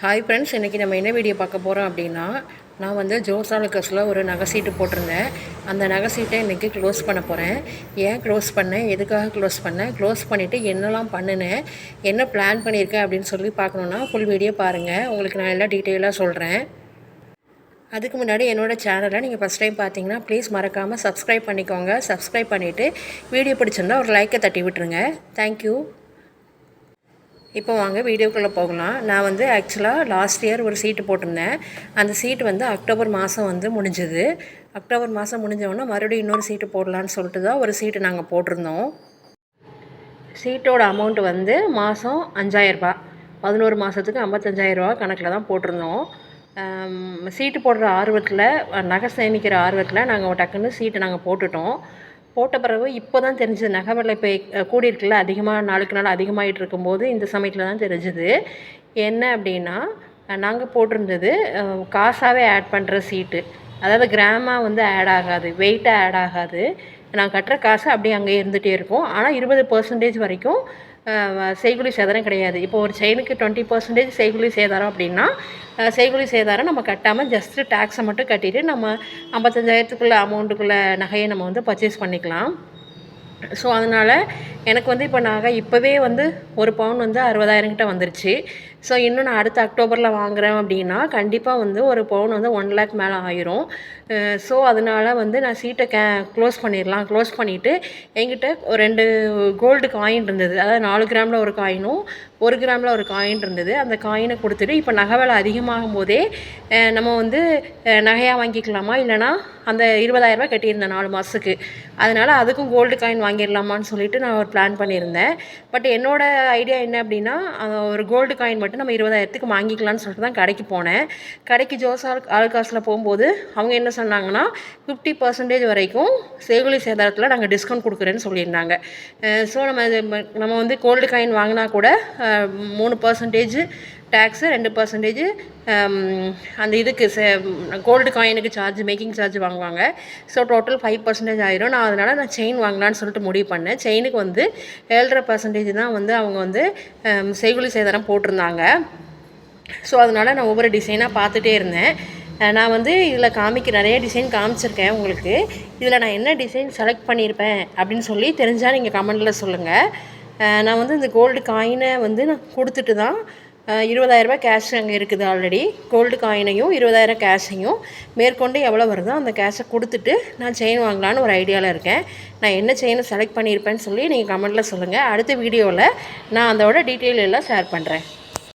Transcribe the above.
Hi friends இன்றைக்கி நம்ம என்ன வீடியோ பார்க்க போகிறோம் அப்படின்னா நான் வந்து ஜோசாலுக்கஸில் ஒரு நகை சீட்டு போட்டிருந்தேன். அந்த நகை சீட்டை இன்றைக்கி க்ளோஸ் பண்ண போகிறேன் ஏன் க்ளோஸ் பண்ணேன்? எதுக்காக க்ளோஸ் பண்ணேன்? க்ளோஸ் பண்ணிவிட்டு என்னெல்லாம் பண்ணினேன்? என்ன பிளான் பண்ணியிருக்கேன் அப்படின்னு சொல்லி பார்க்கணுன்னா ஃபுல் வீடியோ பாருங்கள் உங்களுக்கு நான் எல்லாம் டீட்டெயிலாக சொல்கிறேன் அதுக்கு முன்னாடி என்னோடய சேனலை நீங்கள் ஃபஸ்ட் டைம் பார்த்தீங்கன்னா ப்ளீஸ் மறக்காமல் சப்ஸ்கிரைப் பண்ணிக்கோங்க. சப்ஸ்கிரைப் பண்ணிவிட்டு வீடியோ பிடிச்சிருந்தா ஒரு லைக்கை தட்டி விட்டுருங்க. தேங்க்யூ இப்போ வாங்க வீடியோக்குள்ளே போகலாம். நான் வந்து ஆக்சுவலாக லாஸ்ட் இயர் ஒரு சீட்டு போட்டிருந்தேன். அந்த சீட்டு வந்து அக்டோபர் மாதம் வந்து முடிஞ்சுது. அக்டோபர் மாதம் முடிஞ்சவொடனே மறுபடியும் இன்னொரு சீட்டு போடலான்னு சொல்லிட்டு தான் ஒரு சீட்டு நாங்கள் போட்டிருந்தோம். சீட்டோட அமௌண்ட் வந்து மாதம் அஞ்சாயிரரூபா பதினோரு மாதத்துக்கு ஐம்பத்தஞ்சாயிரரூபா கணக்கில் தான் போட்டிருந்தோம். சீட்டு போடுற ஆர்வத்தில் நகை சேமிக்கிற ஆர்வத்தில் நாங்கள் டக்குன்னு சீட்டு நாங்கள் போட்டுட்டோம். போட்ட பிறகு இப்போ தான் தெரிஞ்சது. நகை விலை இப்போ கூடியிருக்குல்ல அதிகமாக நாளுக்கு நாள் அதிகமாகிட்டு இருக்கும்போது இந்த சமயத்தில் தான் தெரிஞ்சுது. என்ன அப்படின்னா நாங்கள் போட்டிருந்தது காசாகவே ஆட் பண்ணுற சீட்டு. அதாவது கிராமாக வந்து ஆட் ஆகாது வெயிட்டாக ஆட் ஆகாது. நான் கட்டுற காசு அப்படியே அங்கே இருந்துகிட்டே இருக்கும். ஆனால் இருபது பர்சன்டேஜ் வரைக்கும் செய்குலி சேதாரம் கிடையாது. இப்போ ஒரு செயினுக்கு டுவெண்ட்டி பர்சன்டேஜ் செய்குலி சேதாரம் அப்படின்னா அஹ், செய்குலி சேதாரம் நம்ம கட்டாமல் ஜஸ்ட்டு டேக்ஸை மட்டும் கட்டிட்டு நம்ம ஐம்பத்தஞ்சாயிரத்துக்குள்ள அமௌண்ட்டுக்குள்ள நகையை நம்ம வந்து பர்ச்சேஸ் பண்ணிக்கலாம். ஸோ அதனால் எனக்கு வந்து இப்போ நகை இப்போவே வந்து ஒரு பவுன் வந்து அறுபதாயிரம் கிட்ட வந்துருச்சு. ஸோ இன்னும் நான் அடுத்த அக்டோபரில் வாங்குறேன் அப்படின்னா கண்டிப்பாக வந்து ஒரு பவுன் வந்து ஒன் லேக் மேலே ஆயிரும். ஸோ அதனால வந்து நான் சீட்டை கே க்ளோஸ் பண்ணிடலாம் க்ளோஸ் பண்ணிவிட்டு என்கிட்ட ஒரு ரெண்டு கோல்டு காயின் இருந்தது. அதாவது நாலு கிராமில் ஒரு காயினும் ஒரு கிராமில் ஒரு காயின் இருந்தது. அந்த காயினை கொடுத்துட்டு இப்போ நகை விலை அதிகமாகும் போதே நம்ம வந்து நகையாக வாங்கிக்கலாமா? இல்லைனா அந்த இருபதாயிரரூபா கட்டியிருந்தேன் நாலு மாதத்துக்கு அதனால் அதுக்கும் கோல்டு காயின் வாங்கிடலாமான்னு சொல்லிட்டு நான் ஒரு பிளான் பண்ணியிருந்தேன். பட் என்னோடய ஐடியா என்ன அப்படின்னா ஒரு கோல்டு காயின் மட்டும் நம்ம இருபதாயிரத்துக்கு வாங்கிக்கலாம்னு சொல்லிட்டு தான் கடைக்கு போனேன். கடைக்கு ஜோஸ் ஆல் ஆல்காஸில் போகும்போது அவங்க என்ன சொன்னாங்கன்னா ஃபிஃப்டி பர்சன்டேஜ் வரைக்கும் சேகுலி சேதாரத்தில் நாங்கள் டிஸ்கவுண்ட் கொடுக்குறேன்னு சொல்லியிருந்தாங்க. ஸோ நம்ம நம்ம வந்து கோல்டு காயின் வாங்கினா கூட மூணு பர்சன்டேஜ் டேக்ஸு ரெண்டு பர்சன்டேஜ் அந்த இதுக்கு கோல்டு காயினுக்கு சார்ஜ் மேக்கிங் சார்ஜ் வாங்குவாங்க. ஸோ டோட்டல் ஃபைவ் பர்சன்டேஜ் ஆயிரும். நான் அதனால் நான் செயின் வாங்கலான்னு சொல்லிட்டு முடிவு பண்ணேன். செயினுக்கு வந்து ஏழரை பர்சன்டேஜ் தான் வந்து அவங்க வந்து செய்குலி சேதாரம் போட்டிருந்தாங்க. ஸோ அதனால் நான் ஒவ்வொரு டிசைனாக பார்த்துட்டே இருந்தேன். நான் வந்து இதில் காமிக்க நிறைய டிசைன் காமிச்சிருக்கேன் உங்களுக்கு. இதில் நான் என்ன டிசைன் செலக்ட் பண்ணியிருப்பேன் அப்படின்னு சொல்லி தெரிஞ்சால் நீங்கள் கமெண்டில் சொல்லுங்கள் நான் வந்து இந்த கோல்டு காயினை வந்து நான் கொடுத்துட்டு தான் இருபதாயிரரூபா கேஷ் அங்கே இருக்குது ஆல்ரெடி கோல்டு காயினையும் இருபதாயிரம் கேஷையும் மேற்கொண்டு எவ்வளோ வருதோ அந்த கேஷை கொடுத்துட்டு நான் செயின் வாங்கலான்னு ஒரு ஐடியாவில் இருக்கேன். நான் என்ன செயினை செலக்ட் பண்ணியிருப்பேன்னு சொல்லி நீங்கள் கமெண்ட்டில் சொல்லுங்கள் அடுத்த வீடியோவில் நான் அதோட டீட்டெயில் எல்லாம் ஷேர் பண்ணுறேன்